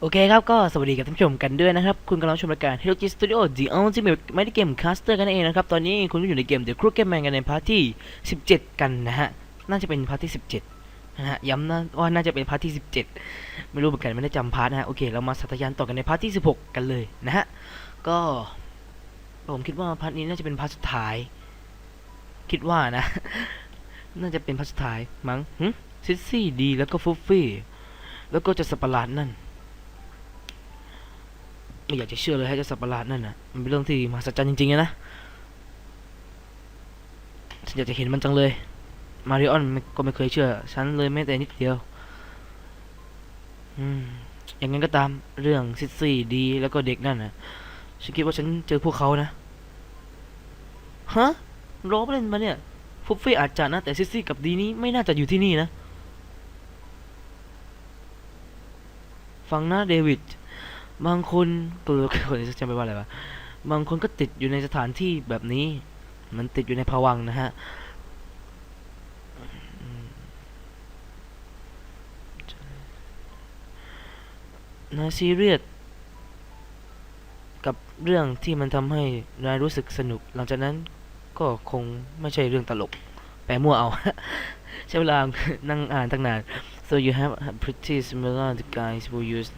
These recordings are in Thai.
โอเคครับ ก็สวัสดีกับท่านผู้ชมกันด้วยนะครับ คุณกำลังชมรายการ Hello G Studio The Ultimate ไม่ได้เกม Caster กันเองนะครับ ตอนนี้คุณก็อยู่ในเกม The Crooked Man กันในพาร์ทที่ 17 กันนะฮะ น่าจะเป็นพาร์ทที่ 17นะฮะ ย้ำนะว่าน่าจะเป็นพาร์ทที่ 17 ไม่รู้เหมือนกันไม่ได้จำพาร์ทนะฮะ โอเค เรามาสัตยานต่อกันในพาร์ทที่ 16 กันเลยนะฮะ ก็ผมคิดว่าพาร์ทนี้น่าจะเป็นพาร์ทสุดท้าย คิดว่านะ น่าจะเป็นพาร์ทสุดท้ายมั้งหึซิสซี่ดีแล้วก็ฟุฟฟี่แล้วก็จะสปาร์ลาดนั่น ไม่อยากจะเชื่อเลยให้เจ้าสัตว์ประหลาดนั่นนะมันเป็นเรื่องที่มหัศจรรย์จริงๆนะฉันอยากจะเห็นมันจังเลย มาริออนก็ไม่เคยเชื่อ ฉันเลยแม้แต่นิดเดียว อืม อย่างนั้นก็ตามเรื่องซิสซี่ดี แล้วก็เด็กนั่นนะฉันคิดว่าฉันเจอพวกเขานะ ฮะรอเล่นมาเนี่ยฟุฟฟี่อาจจะนะ แต่ซิสซี่กับดีนี้ไม่น่าจะอยู่ที่นี่นะ ฟังนะเดวิด บางคนตัวคนนี้จะจำไม่ว่าอะไรวะ บางคนก็ติดอยู่ในสถานที่แบบนี้ มันติดอยู่ในภวังนะฮะนาซีเรียสกับเรื่องที่มันทำให้นายรู้สึกสนุก หลังจากนั้นก็คงไม่ใช่เรื่องตลก แปลมั่วเอา ใช้เวลานั่งอ่านตั้งนาน so you have a pretty similar to guys who use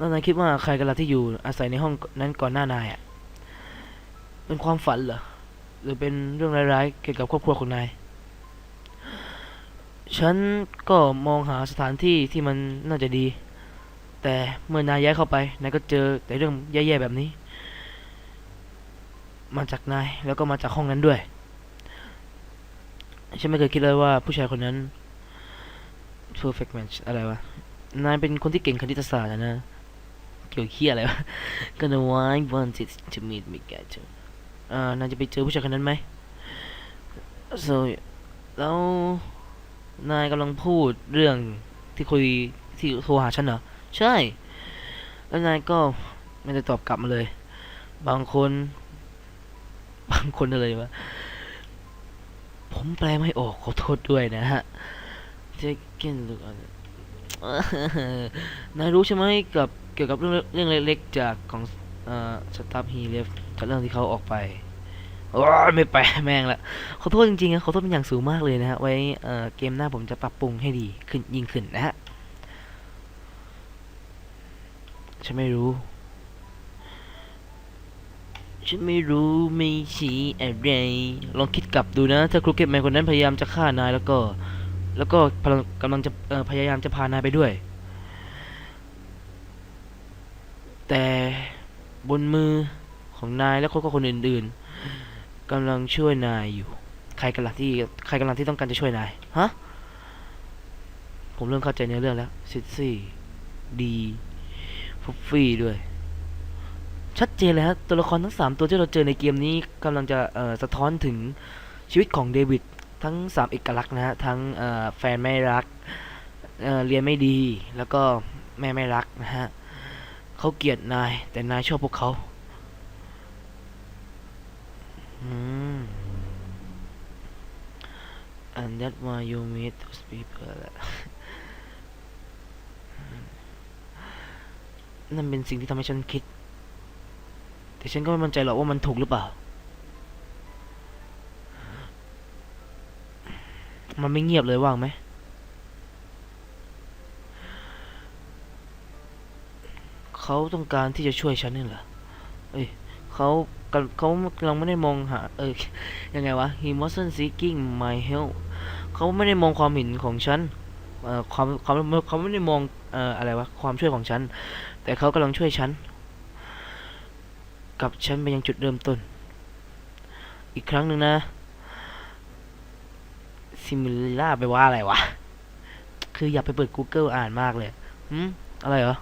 แล้วนายคิดว่าใครกันล่ะที่อยู่อาศัยในห้องนั้นก่อนหน้านายอะ เป็นความฝันเหรอ หรือเป็นเรื่องร้ายๆเกี่ยวกับครอบครัวของนาย ฉันก็มองหาสถานที่ที่มันน่าจะดี แต่เมื่อนายย้ายเข้าไป นายก็เจอแต่เรื่องแย่ๆแบบนี้ มาจากนายแล้วก็มาจากห้องนั้นด้วย ฉันไม่เคยคิดเลยว่าผู้ชายคนนั้น perfect match อะไรวะนายเป็นคนที่เก่งคณิตศาสตร์อะนะ เกี่ยวเคียอะไรวะ Gonna why wanted to meet me get to อ่านายจะไปเจอผู้ชายคนนั้นไหม so แล้วนายกำลังพูดเรื่องที่คุยที่โทรหาฉันเหรอ ใช่ แล้วนายก็ไม่ได้ตอบกลับมาเลย บางคน บางคนอะไรวะ ผมแปลไม่ออกขอโทษด้วยนะฮะ Take a look at it นายรู้ใช่ไหมกับ กี่ยวกับเรื่องเรื่องเล็กๆจากของเอ่อสตาร์ฮีเลฟกับเรื่องที่เขาออกไปโอ้ยไม่แปลแม่งละขอโทษจริงๆนะขอโทษเป็นอย่างสูงมากเลยนะฮะไว้เอ่อเกมหน้าผมจะปรับปรุงให้ดีขึ้นยิ่งขึ้นนะฮะฉันไม่รู้ ฉันไม่รู้ไม่ชี้อะไร ลองคิดกลับดูนะ ถ้าครูเก็ตแมนคนนั้นพยายามจะฆ่านายแล้วก็ แล้วก็กำลังจะพยายามจะพานายไปด้วย แต่บนมือของนายและคนคนอื่น ๆกำลังช่วยนายอยู่ ใครกันล่ะที่ใครกำลังที่ต้องการจะช่วยนายฮะผมเริ่มเข้าใจในเรื่องแล้วซิซี่ดีฟุฟฟี่ด้วย ชัดเจนเลยฮะตัวละครทั้งสามตัวที่เราเจอในเกมนี้กำลังจะสะท้อนถึงชีวิตของเดวิดทั้งสามเอกลักษณ์นะฮะ ทั้งแฟนไม่รักเเรียนไม่ดีแล้วก็แม่ไม่รักนะฮะ เขาเกลียดนาย แต่นายชอบพวกเขาอืม and that why you meet those people นั่นเป็นสิ่งที่ทำให้ฉันคิด แต่ฉันก็ไม่มั่นใจหรอกว่ามันถูกหรือเปล่า มันไม่เงียบเลยว่างไหม เขาต้องการที่จะช่วยฉันนี่เหรอเอ้ยเขากำเขากำลังไม่ได้มองหา เอ้ยยังไงวะ he wasn't seeking my help เขาไม่ได้มองความเห็นของฉันเอ่อความความเขาไม่ได้มองเอ่ออะไรวะ ความช่วยของฉัน แต่เขากำลังช่วยฉัน กับฉันไปยังจุดเริ่มต้น อีกครั้งหนึ่งนะซิมิล่าไปว่าอะไรวะ คืออยากไปเปิด Google อ่านมากเลย หืม อะไรเหรอ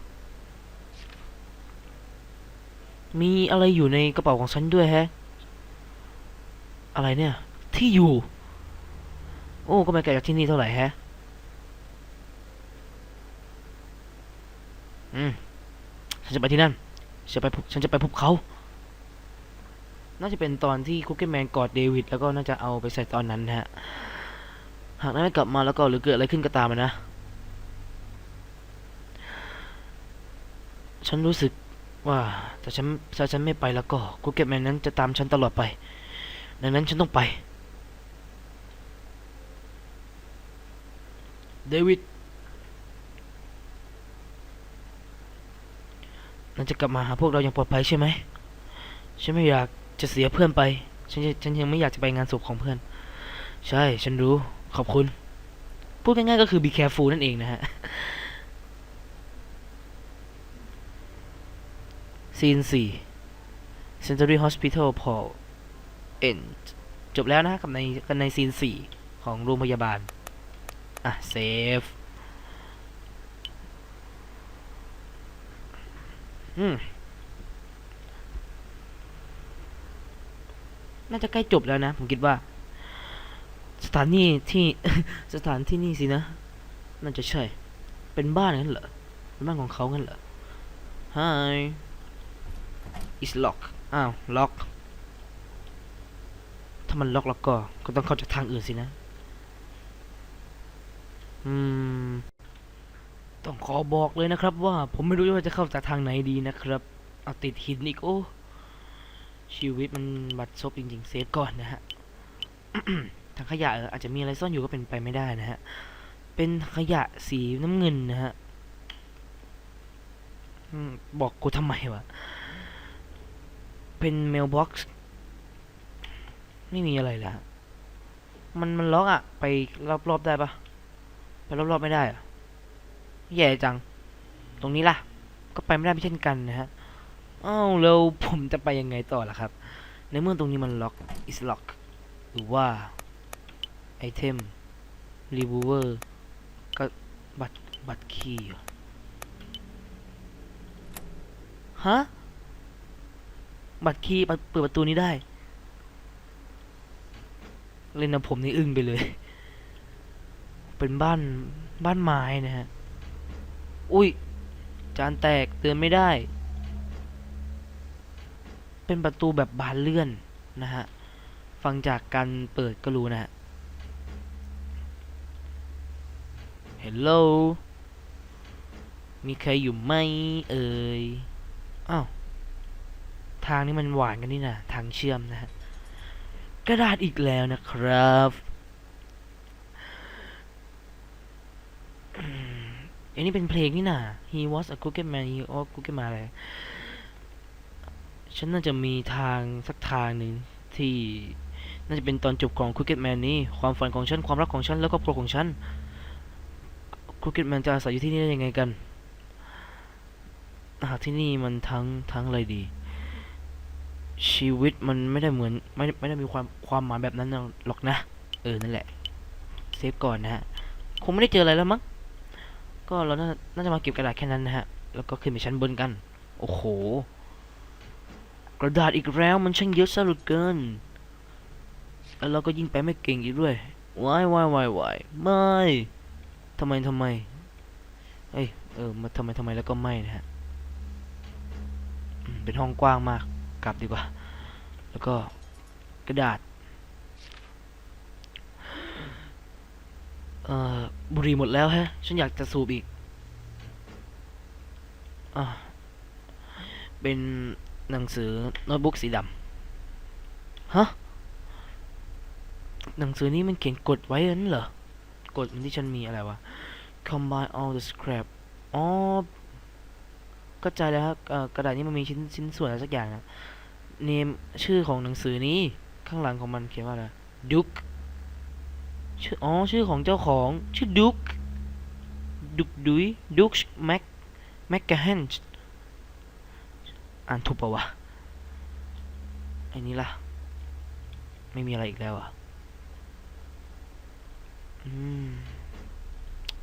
มีอะไรอยู่ในกระเป๋าของฉันด้วยแฮะ อะไรเนี่ย ที่อยู่ โอ้ ก็ไม่ไกลจากที่นี่เท่าไหร่แฮะ อืม ฉันจะไปที่นั่น ฉันจะไปพบฉันจะไปพบเขา น่าจะเป็นตอนที่คุกเกี้แมนกอดเดวิดแล้วก็น่าจะเอาไปใส่ตอนนั้นฮะ หากนายไม่กลับมาแล้วก็หรือเกิดอะไรขึ้นก็ตามนะ ฉันรู้สึก ว่าถ้าฉันถ้าฉันไม่ไปแล้วก็กูเก็ตแมนนั้นจะตามฉันตลอดไป ดังนั้นฉันต้องไป เดวิดนั่นจะกลับมาหาพวกเราอย่างปลอดภัยใช่ไหม ฉันไม่อยากจะเสียเพื่อนไป ฉันฉันยังไม่อยากจะไปงานศพของเพื่อน ใช่ ฉันรู้ ขอบคุณ พูดง่ายๆก็คือ be careful นั่นเองนะฮะ ซีนสี่ Century Hospital Paul End จบแล้วนะกับในกับในซีนสี่ของโรงพยาบาล อะ เซฟ อืม น่าจะใกล้จบแล้วนะ ผมคิดว่า สถานีที่สถานที่นี่สินะ น่าจะใช่ เป็นบ้านงั้นเหรอ เป็นบ้านของเขางั้นเหรอ Hi is lock อ้าวล็อก ถ้ามันล็อกแล้วก็ ก็ต้องเข้าจากทางอื่นสินะ อืม ต้องขอบอกเลยนะครับ ว่า ผมไม่รู้ว่าจะเข้าจากทางไหนดีนะครับ เอาติดหินอีกโอ้ ชีวิตมันบัดซบจริงๆ เซฟก่อนนะฮะ ทางขยะอออาจจะมีอะไรซ่อนอยู่ก็เป็นไปไม่ได้นะฮะ เป็นขยะสีน้ำเงินนะฮะอืมบอกกูทำไมวะ เป็นเมลบ็อกซ์ไม่มีอะไรแล้วมันมันล็อกอะไปรอบๆได้ปะไปรอบๆไม่ได้อะแย่จัง ตรงนี้ล่ะ ก็ไปไม่ได้ไม่เช่นกันนะฮะอ้าวแล้วผมจะไปยังไงต่อล่ะครับ ในเมื่อตรงนี้มันล็อก is lock หรือว่าไอเทม remover ก็บัตรบัตรคีย์ฮะ บัตรคีย์เปิดประตูนี้ได้ เล่นนะผมนี่อึ้งไปเลย เป็นบ้านบ้านไม้นะฮะ อุ้ย จานแตกเตือนไม่ได้ เป็นประตูแบบบานเลื่อนนะฮะ ฟังจากการเปิดก็รู้นะฮะ Hello มีใครอยู่ไหมเอ่ย อ้าว ทางนี้มันหวานกันนี่นะทางเชื่อมนะฮะกระดาษอีกแล้วนะครับ อันนี้เป็นเพลงนี่นะ He was a crooked man he was crooked man อะไร ฉันน่าจะมีทางสักทางหนึ่งที่น่าจะเป็นตอนจบของ Crooked Man นี้ ความฝันของฉัน ความรักของฉัน แล้วก็ครอบครัวของฉัน Crooked Man จะอาศัยอยู่ที่นี่ได้ยังไงกันหากที่นี่มันทั้งทั้งอะไรดี ชีวิตมันไม่ได้เหมือนไม่ไม่ได้มีความความหมายแบบนั้นหรอกนะ เออนั่นแหละเซฟก่อนนะฮะคงไม่ได้เจออะไรแล้วมั้งก็เราน่าน่าจะมาเก็บกระดาษแค่นั้นนะฮะแล้วก็ขึ้นไปชั้นบนกัน โอ้โห กระดาษอีกแล้วมันช่างเยอะซะเหลือเกินแล้วเราก็ยิ่งไปไม่เก่งอีกด้วยวายวายวายวายไม่ทำไมทำไมเอ้ยเออมาทำไมทำไมแล้วก็ไม่นะฮะเป็นห้องกว้างมาก ลับดีกว่า แล้วก็กระดาษเอ่อบุหรี่หมดแล้วฮะ ฉันอยากจะสูบอีกอ่าเป็นหนังสือโน้ตบุ๊กสีดำฮะหนังสือนี้มันเขียนกดไว้นั่นเหรอกดมันที่ฉันมีอะไรวะ combine all the scrap อ๋อเข้าใจแล้วครับกระดาษนี้มันมีชิ้นชิ้นส่วนอะไรสักอย่างนะ เนมชื่อของหนังสือนี้ข้างหลังของมันเขียนว่าอะไรดุกชื่ออ๋อชื่อของเจ้าของชื่อดุกดุกดุยดุกแม็กแม็กกาเฮนอ่านถูกปะวะไอ้นี้ล่ะ ไม่มีอะไรอีกแล้วอะอืม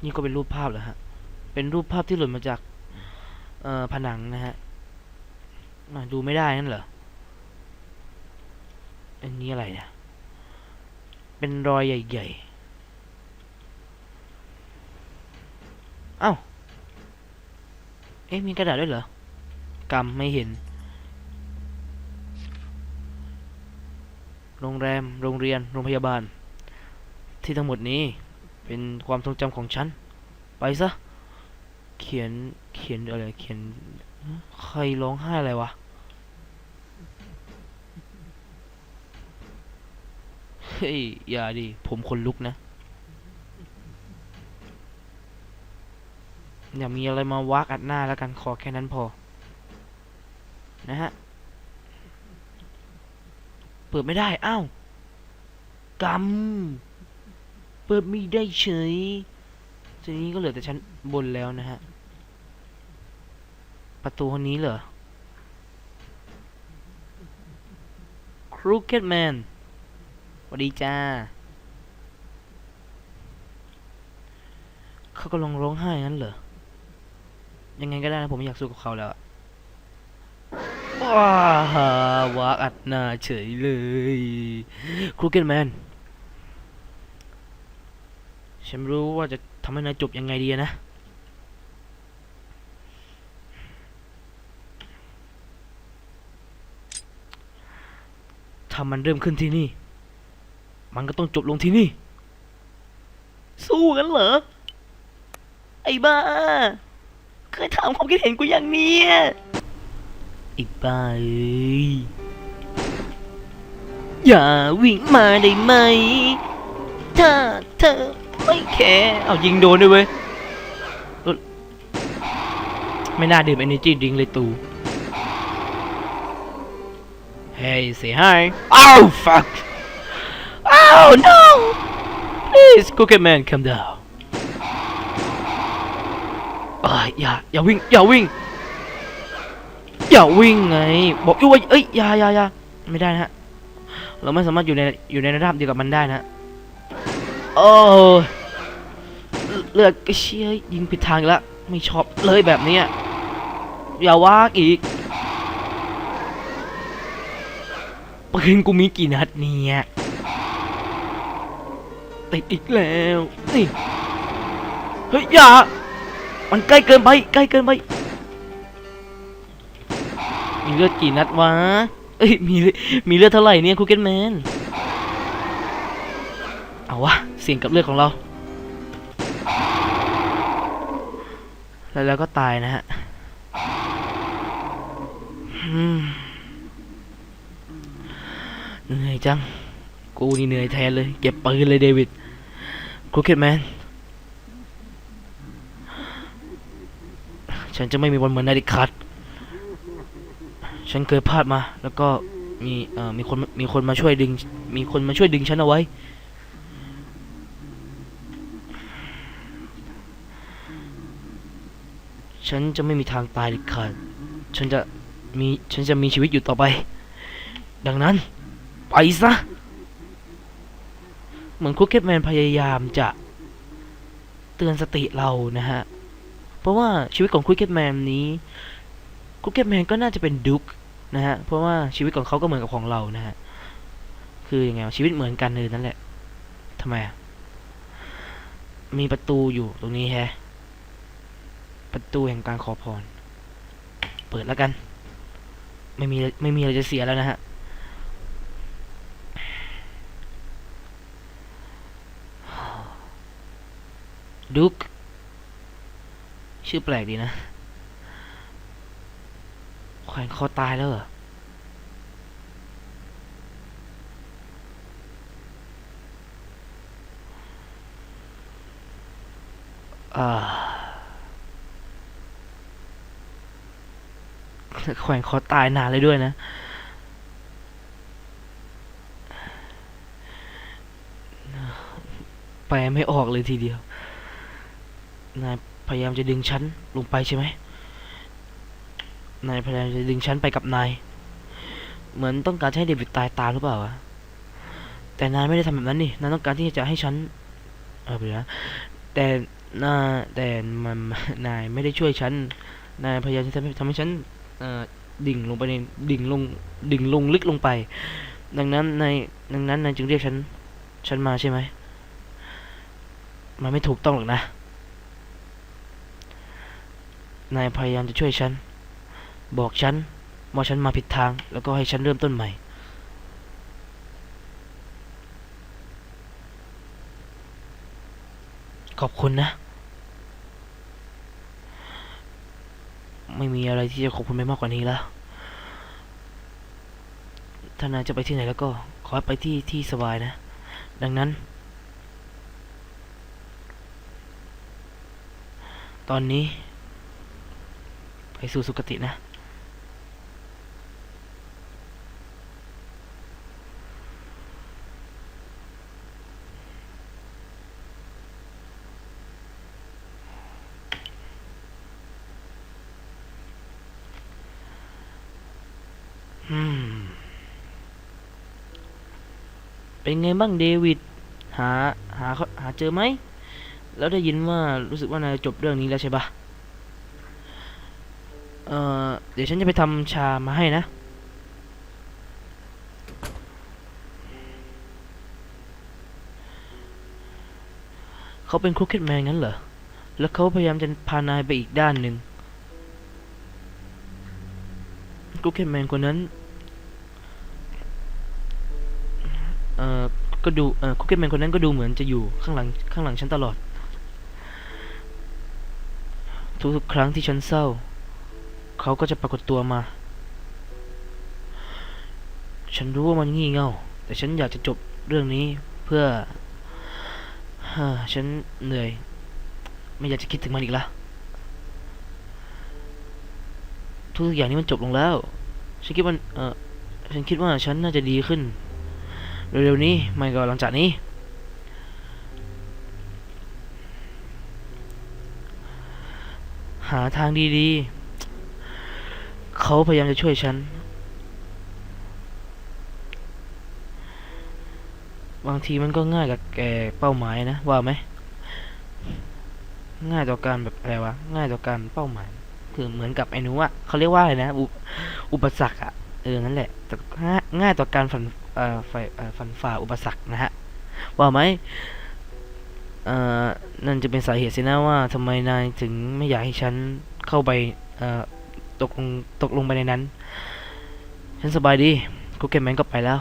นี่ก็เป็นรูปภาพเหรอฮะ เป็นรูปภาพที่หล่นมาจาก เอ่อผนังนะฮะ ดูไม่ได้นั่นเหรอ อันนี้อะไรเนี่ยเป็นรอยใหญ่ๆ เอ้า เอ๊ะ มีกระดาษด้วยเหรอกำไม่เห็น โรงแรม โรงเรียน โรงพยาบาล ที่ทั้งหมดนี้เป็นความทรงจำของฉัน ไปซะ เขียน เขียนอะไร เขียน ใครร้องไห้อะไรวะ เฮ้ย อย่าดิ ผมขนลุกนะ อย่ามีอะไรมาวักอัดหน้าแล้วกัน ขอแค่นั้นพอ นะฮะ เปิดไม่ได้ อ้าวกำเปิดไม่ได้เฉย ทีนี้ก็เหลือแต่ชั้นบนแล้วนะฮะ ประตูคนนี้เหรอ Crooked Man ส วัสดีจ้า เขากำลังร้องไห้งั้นเหรอ ยังไงก็ได้นะผมไม่อยากสู้กับเขาแล้วว้าวาอัดหน้าเฉยเลย Crooked Man ฉันไม่รู้ว่าจะทำให้นายจบยังไงดีนะถ้ามันเริ่มขึ้นที่นี่ มันก็ต้องจบลงที่นี่ สู้กันเหรอ ไอ้บ้า เคยถามความคิดเห็นกูอย่างเนี้ยไอ้บ้าเอ้ยอย่าวิ่งมาได้ไหม ถ้าเธอไม่แคร์เอายิงโดนด้วยเว้ย ไม่น่าดื่ม energy drink เลยตู Hey say hi Oh fuck Oh no Please Cookie Man come down เอ้ยอย่าอย่าวิ่งอย่าวิ่งอย่าวิ่งไง บอกอยู่ว่าเอ้ยอย่าอย่าอย่าไม่ได้นะฮะเราไม่สามารถอยู่ในอยู่ในระดับเดียวกับมันได้นะโอ้เลือดก็เชี่ยยิงผิดทางแล้วไม่ชอบเลยแบบนี้อย่าว่าอีกปืนกูมีกี่นัดเนี่ย ติดอีกแล้วนี่เฮ้ยอย่า มันใกล้เกินไป ใกล้เกินไป มีเลือดกี่นัดวะ เอ้ย มี มีเลือดเท่าไหร่เนี่ยคูเกนแมน เอาวะ เสี่ยงกับเลือดของเรา แล้วแล้วก็ตายนะฮะเหนื่อยจัง กูนี่เหนื่อยแทนเลย เก็บปืนเลยเดวิดครูเกนแมนฉันจะไม่มีวันเหมือนนายเด็ดขาดฉันเคยพลาดมา แล้วก็มีเอ่อมีคนมีคนมาช่วยดึง มีคนมาช่วยดึงฉันเอาไว้ ฉันจะไม่มีทางตายเด็ดขาดฉันจะมีฉันจะมีชีวิตอยู่ต่อไป ดังนั้น ไปซะ เหมือนคุกเก็ตแมนพยายามจะเตือนสติเรานะฮะ เพราะว่าชีวิตของคุกเก็ตแมนนี้คุกเก็ตแมนก็น่าจะเป็นดุ๊กนะฮะ เพราะว่าชีวิตของเขาก็เหมือนกับของเรานะฮะ คือยังไงชีวิตเหมือนกันเลยนั่นแหละทำไมอะมีประตูอยู่ตรงนี้แฮะ ประตูแห่งการขอพร เปิดแล้วกัน ไม่มีไม่มีอะไรจะเสียแล้วนะฮะ ดุ๊กชื่อแปลกดีนะแขวนคอตายแล้วเหรออแขวนคอตายนานเลยด้วยนะแปไม่ออกเลยทีเดียว นายพยายามจะดึงฉันลงไปใช่ไหมนายพยายามจะดึงฉันไปกับนาย เหมือนต้องการให้เดวิดตายตามหรือเปล่าวะแต่นายไม่ได้ทำแบบนั้นนี่นายต้องการที่จะให้ฉันเออไปนะแต่นาแต่มันนายไม่ได้ช่วยฉันนายพยายามจะทำให้ทำให้ฉันเอ่อดิ่งลงไปในดิ่งลงดิ่งลงลึกลงไป ดังนั้นนายดังนั้นนายจึงเรียกฉันฉันมาใช่ไหมมันไม่ถูกต้องหรอกนะ นายพยายามจะช่วยฉัน บอกฉันว่าฉันมาผิดทาง แล้วก็ให้ฉันเริ่มต้นใหม่ ขอบคุณนะ ไม่มีอะไรที่จะขอบคุณไปมากกว่านี้แล้วถ้านายจะไปที่ไหนแล้วก็ขอให้ไปที่ที่สบายนะ ดังนั้น ตอนนี้ สู่สุคตินะ เป็นไงบ้างเดวิด หาหาเขาหาเจอไหม แล้วได้ยินว่ารู้สึกว่านายจบเรื่องนี้แล้วใช่ปะ เอ่อเดี๋ยวฉันจะไปทำชามาให้นะ เขาเป็นครูเก็ตแมนงั้นเหรอ แล้วเขาพยายามจะพานายไปอีกด้านหนึ่งครูเก็ตแมนคนนั้น เอ่อ ก็ดู เอ่อคุกเก็ตแมนคนนั้นก็ดูเหมือนจะอยู่ข้างหลังข้างหลังฉันตลอด ทุกๆครั้งที่ฉันเศร้า เขาก็จะปรากฏตัวมา ฉันรู้ว่ามันงี่เง่า แต่ฉันอยากจะจบเรื่องนี้เพื่อฮ่าฉันเหนื่อย ไม่อยากจะคิดถึงมันอีกละทุกอย่างนี้มันจบลงแล้ว ฉันคิดว่าเออฉันคิดว่าฉันน่าจะดีขึ้น เร็วๆนี้ไม่ก็หลังจากนี้ หาทางดีๆ เขาพยายามจะช่วยฉัน บางทีมันก็ง่ายกับแกเป้าหมายนะ ว่าไหม ง่ายต่อการแบบอะไรวะ ง่ายต่อการเป้าหมาย คือเหมือนกับไอ้หนูอะเขาเรียกว่าอะไรนะ อุอปสรรคอะเออ นั่นแหละแต่ง่ายต่อการฝันเอ่อไฟฝันฝ่าอุปสรรคนะฮะ ว่าไหมเอ่อนั่นจะเป็นสาเหตุสินะว่าทำไมนายถึงไม่อยากให้ฉันเข้าไปเอ่อ ตกลงตกลงไปในนั้น ฉันสบายดีกูเก็ตแมนก็ไปแล้ว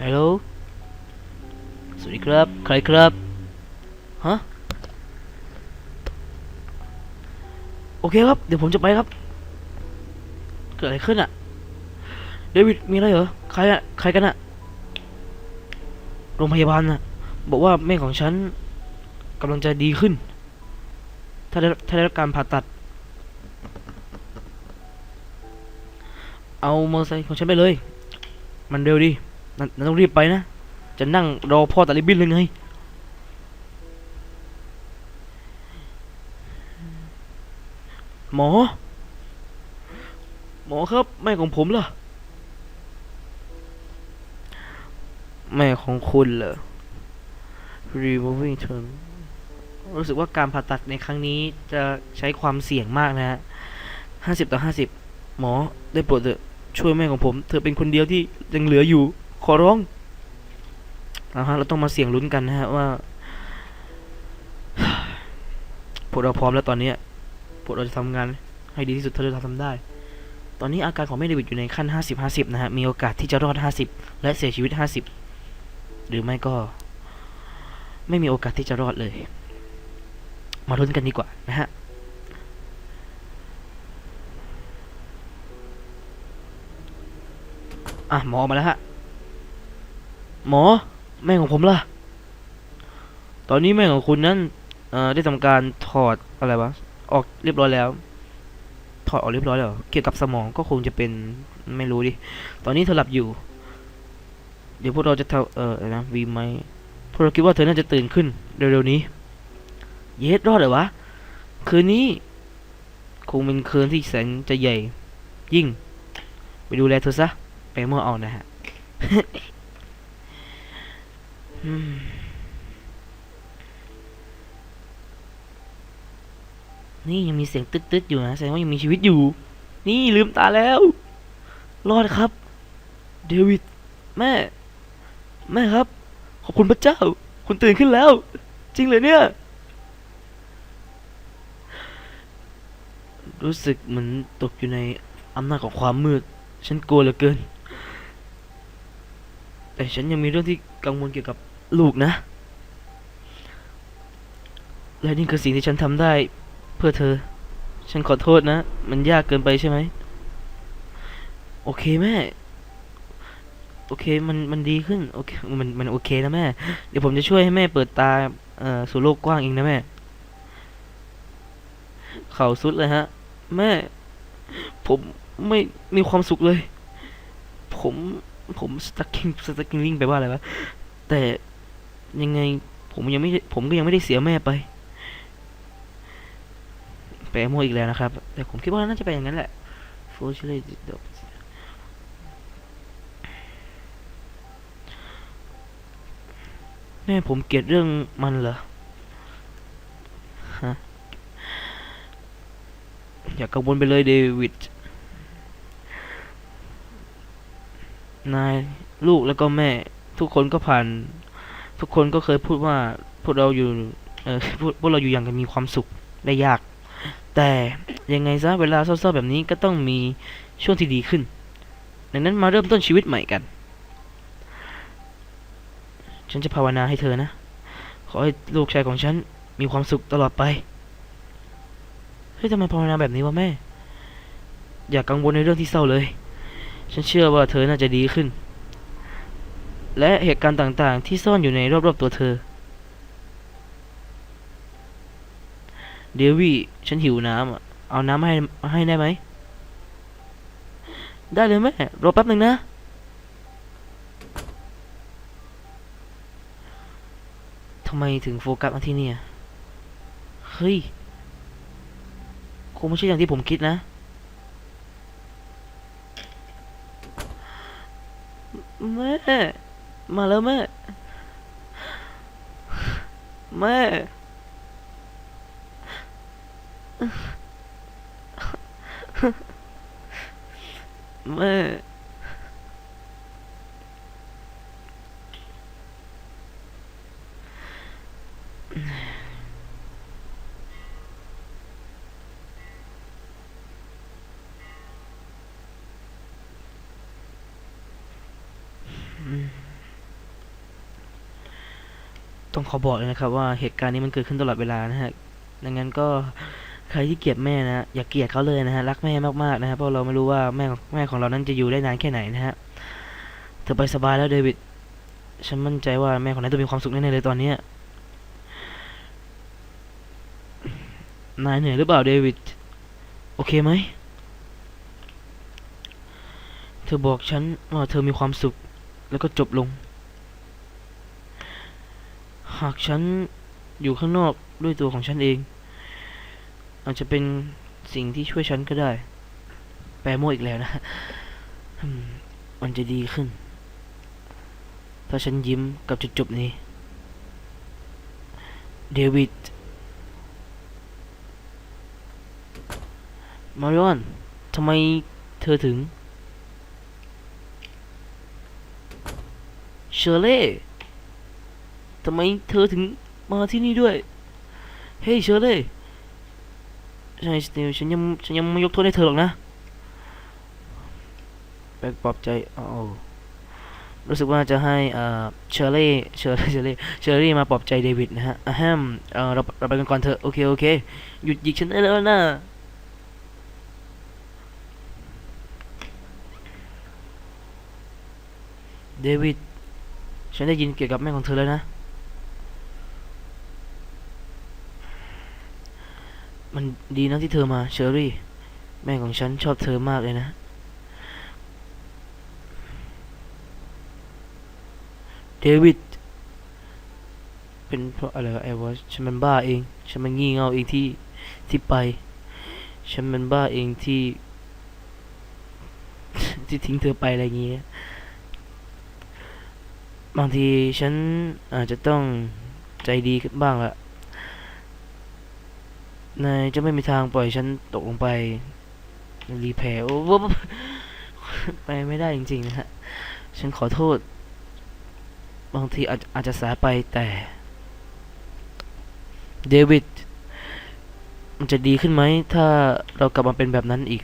ฮัลโหล สวัสดีครับ ใครครับ ฮะ โอเคครับ เดี๋ยวผมจะไปครับ เกิดอะไรขึ้นอะเดวิดมีอะไรเหรอ ใครอะใครกันอะโรงพยาบาลน่ะบอกว่าแม่ของฉัน กำลังจะดีขึ้น ถ้าได้ถ้าได้รับการผ่าตัด เอามอเตอร์ไซค์ของฉันไปเลย มันเร็วดีนั่นนต้องรีบไปนะ จะนั่งรอพ่อตัดริบบิ้นเลยไงหมอ หมอครับ แม่ของผมล่ะ แม่ของคุณเหรอ removing turn รู้สึกว่าการผ่าตัดในครั้งนี้จะใช้ความเสี่ยงมากนะฮะห้าสิบต่อห้าสิบหมอได้โปรดเถอะช่วยแม่ของผม เธอเป็นคนเดียวที่ยังเหลืออยู่ ขอร้องเอาฮะเราต้องมาเสี่ยงลุ้นกันนะฮะว่าพวกเราพร้อมแล้วตอนนี้พวกเราจะทำงานให้ดีที่สุดเท่าที่เราทำได้ ตอนนี้อาการของแม่เดวิดอยู่ในขั้น 50 50 นะฮะ มีโอกาสที่จะรอด 50 และเสียชีวิต 50 หรือไม่ก็ ไม่มีโอกาสที่จะรอดเลย มาลุ้นกันดีกว่านะฮะอะหมอมาแล้วฮะ หมอแม่ของผมล่ะ ตอนนี้แม่ของคุณนั้นได้ทำการถอดอะไรวะออกเรียบร้อยแล้ว ถอดออกเรียบร้อยแล้ว เกี่ยวกับสมองก็คงจะเป็นไม่รู้ดิ ตอนนี้เธอหลับอยู่ เดี๋ยวพวกเราจะเท่าเอออะนะวีไหมพวกเราคิดว่าเธอน่าจะตื่นขึ้นเร็วๆนี้ เยสรอดเหรอวะ คืนนี้ คงเป็นคืนที่แสนจะใหญ่ ยิ่ง ไปดูแลเธอซะ ไปเมื่อเอานะฮะนี่ยังมีเสียงตึ๊ดๆอยู่นะแสดงว่ายังมีชีวิตอยู่ นี่ลืมตาแล้ว รอดครับ เดวิด แม่ แม่ครับ ขอบคุณพระเจ้า คุณตื่นขึ้นแล้ว จริงเลยเนี่ย รู้สึกเหมือนตกอยู่ในอำนาจของความมืด ฉันกลัวเหลือเกิน แต่ฉันยังมีเรื่องที่กังวลเกี่ยวกับลูกนะ และนี่คือสิ่งที่ฉันทำได้เพื่อเธอ ฉันขอโทษนะ มันยากเกินไปใช่ไหม โอเคแม่ โอเคมันมันดีขึ้น โอเค มันมันโอเคนะแม่ เดี๋ยวผมจะช่วยให้แม่เปิดตา เอ่อ สู่โลกกว้างเองนะแม่ เข่าสุดเลยฮะ แม่ ผมไม่มีความสุขเลย ผมผมสตักกิ้งสตักกิ้งลิงไปว่าอะไรวะ แต่ยังไงผมยังไม่ผมก็ยังไม่ได้เสียแม่ไปแปลมั่วอีกแล้วนะครับ แต่ผมคิดว่าน่าจะเป็นอย่างนั้นแหละ Fortunately, the- แม่ผมเกลียดเรื่องมันเหรอ ฮะ อย่ากังวลไปเลยเดวิด นายลูกแล้วก็แม่ ทุกคนก็ผ่าน ทุกคนก็เคยพูดว่าพวกเราอยู่เออพวกพวกเราอยู่อย่างกันมีความสุขได้ยาก แต่ยังไงซะเวลาเศร้าๆแบบนี้ก็ต้องมีช่วงที่ดีขึ้น ดังนั้นมาเริ่มต้นชีวิตใหม่กัน ฉันจะภาวนาให้เธอนะ ขอให้ลูกชายของฉันมีความสุขตลอดไป เฮ้ยทำไมภาวนาแบบนี้วะแม่ อย่ากกังวลในเรื่องที่เศร้าเลย ฉันเชื่อว่าเธอน่าจะดีขึ้น และเหตุการณ์ต่างๆ ที่ซ่อนอยู่ในรอบๆตัวเธอ เดวี่ฉันหิวน้ำอะเอาน้ำมาให้ให้ได้ไหม ได้เลยแม่ รอแป๊บหนึ่งนะ ทำไมถึงโฟกัสมาที่เนี่ย เฮ้ย คงไม่ใช่อย่างที่ผมคิดนะ แม่ มาแล้วแม่ แม่แม่ ขอบอกเลยนะครับว่าเหตุการณ์นี้มันเกิดขึ้นตลอดเวลานะฮะ ดังนั้นก็ใครที่เกลียดแม่นะอย่าเกลียดเขาเลยนะฮะรักแม่มากๆนะฮะเพราะเราไม่รู้ว่าแม่ของแม่ของเรานั้นจะอยู่ได้นานแค่ไหนนะฮะเธอไปสบายแล้วเดวิดฉันมั่นใจว่าแม่ของนายต้องมีความสุขแน่ๆเลยตอนเนี้ยนายเหนื่อยหรือเปล่าเดวิดโอเคไหมเธอบอกฉันว่าเธอมีความสุขแล้วก็จบลง หากฉันอยู่ข้างนอกด้วยตัวของฉันเอง อาจจะเป็นสิ่งที่ช่วยฉันก็ได้ แปลโมอีกแล้วนะอืมมันจะดีขึ้น ถ้าฉันยิ้มกับจุดจบนี้ เดวิด มาริออนทำไมเธอถึง เชอร์เล่ ทำไมเธอถึงมาที่นี่ด้วย เฮ้ยเชอร์เล่ใช่สตีลฉันยังฉันยังไม่ยกโทษให้เธอหรอกนะแบกปลอบใจโอ้รู้สึกว่าจะให้เอ่อเชอร์เล่เชอร์เล่เชอร์เล่เชอร์เล่มาปลอบใจเดวิดนะฮะอะแฮมเออเราเราไปกันก่อนเถอะโอเคโอเคหยุดหยิกฉันได้แล้วนะเดวิดฉันได้ยินเกี่ยวกับแม่ของเธอแล้วนะ มันดีนะที่เธอมาเชอรี่ แม่ของฉันชอบเธอมากเลยนะ เดวิด เป็นเพราะอะไรวะไอ้วะฉันมันบ้าเอง ฉันมันงี่เง่าเองที่ที่ไป ฉันมันบ้าเองที่ ที่ทิ้งเธอไปอะไรอย่างเงี้ย บางทีฉันอาจจะต้องใจดีขึ้นบ้างละ นายจะไม่มีทางปล่อยฉันตกลงไปรีแพร์โอ้ไปไม่ได้จริงๆนะฮะ ฉันขอโทษ บางทีอาจอาจจะสายไปแต่เดวิดมันจะดีขึ้นไหม ถ้าเรากลับมาเป็นแบบนั้นอีก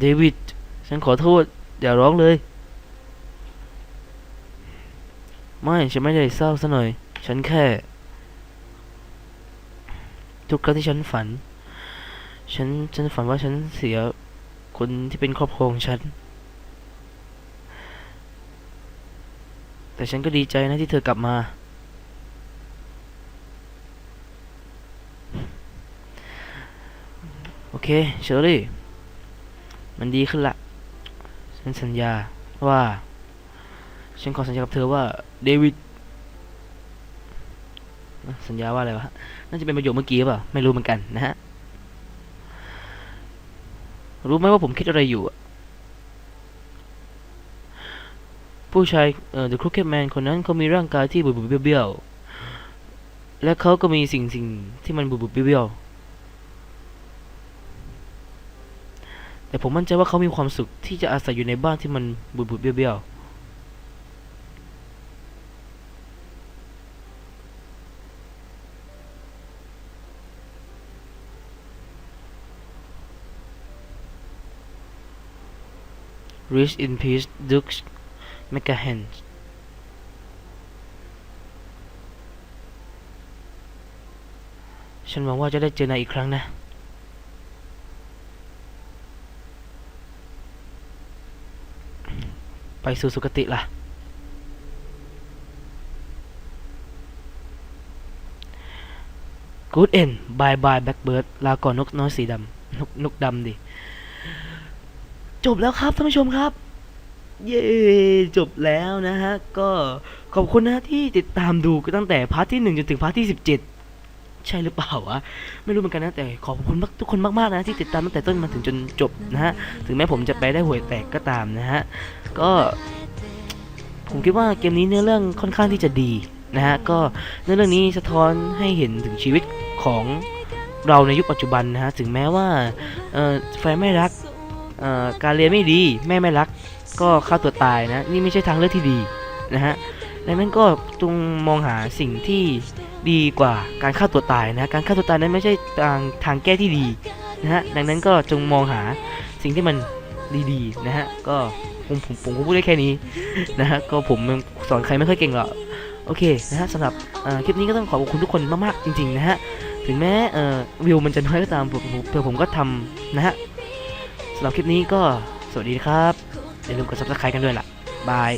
เดวิดฉันขอโทษ อย่าร้องเลย ไม่ ฉันไม่ได้เศร้าซะหน่อย ฉันแค่ ทุกครั้งที่ฉันฝัน ฉันฉันฝันว่าฉันเสียคนที่เป็นครอบครัวของฉัน แต่ฉันก็ดีใจนะที่เธอกลับมา โอเคเชอรี่ มันดีขึ้นละ ฉันสัญญาว่า ฉันขอสัญญากับเธอว่าเดวิด สัญญาว่าอะไรวะ น่าจะเป็นประโยคเมื่อกี้เปล่า ไม่รู้เหมือนกันนะฮะ รู้ไหมว่าผมคิดอะไรอยู่ผู้ชายเอ่อ The Crooked Man คนนั้นเขามีร่างกายที่บุบๆเบี้ยวๆ และเขาก็มีสิ่งสิ่งที่มันบุบๆเบี้ยวๆ แต่ผมมั่นใจว่าเขามีความสุขที่จะอาศัยอยู่ในบ้านที่มันบุบๆเบี้ยวๆ Rest in peace Duke McGahern ฉันหวังว่าจะได้เจอนายอีกครั้งนะไปสู่สุคติล่ะ Good end bye bye blackbird ลาก่อนนกน้อยสีดำนกนกดำดิ จบแล้วครับท่านผู้ชมครับ เย้จบแล้วนะฮะ ก็ขอบคุณนะที่ติดตามดูตั้งแต่พาร์ทที่หนึ่งจนถึงพาร์ทที่สิบเจ็ดใช่หรือเปล่าวะไม่รู้เหมือนกันนะแต่ขอบคุณทุกคนมากๆนะที่ติดตามตั้งแต่ต้นมาถึงจนจบนะฮะถึงแม้ผมจะไปได้ห่วยแตกก็ตามนะฮะก็ ผมคิดว่าเกมนี้เนื้อเรื่องค่อนข้างที่จะดีนะฮะก็เนื้อเรื่องนี้สะท้อนให้เห็นถึงชีวิตของเราในยุคปัจจุบันนะฮะถึงแม้ว่าแฟนไม่รัก การเรียนไม่ดีแม่ไม่รัก ก็ฆ่าตัวตายนะ นี่ไม่ใช่ทางเลือกที่ดีนะฮะดังนั้นก็จงมองหาสิ่งที่ดีกว่าการฆ่าตัวตายนะการฆ่าตัวตายนั้นไม่ใช่ทางทางแก้ที่ดีนะฮะดังนั้นก็จงมองหาสิ่งที่มันดีๆนะฮะก็ผมผมผมก็พูดได้แค่นี้นะฮะก็ผมสอนใครไม่ค่อยเก่งหรอกโอเคนะฮะสำหรับคลิปนี้ก็ต้องขอบคุณทุกคนมากๆจริง ๆ นะฮะถึงแม้วิวมันจะน้อยก็ตามผมผมเพื่อผมก็ทำนะฮะ สำหรับคลิปนี้ก็สวัสดีครับ อย่าลืมกด subscribe กันด้วยล่ะ บาย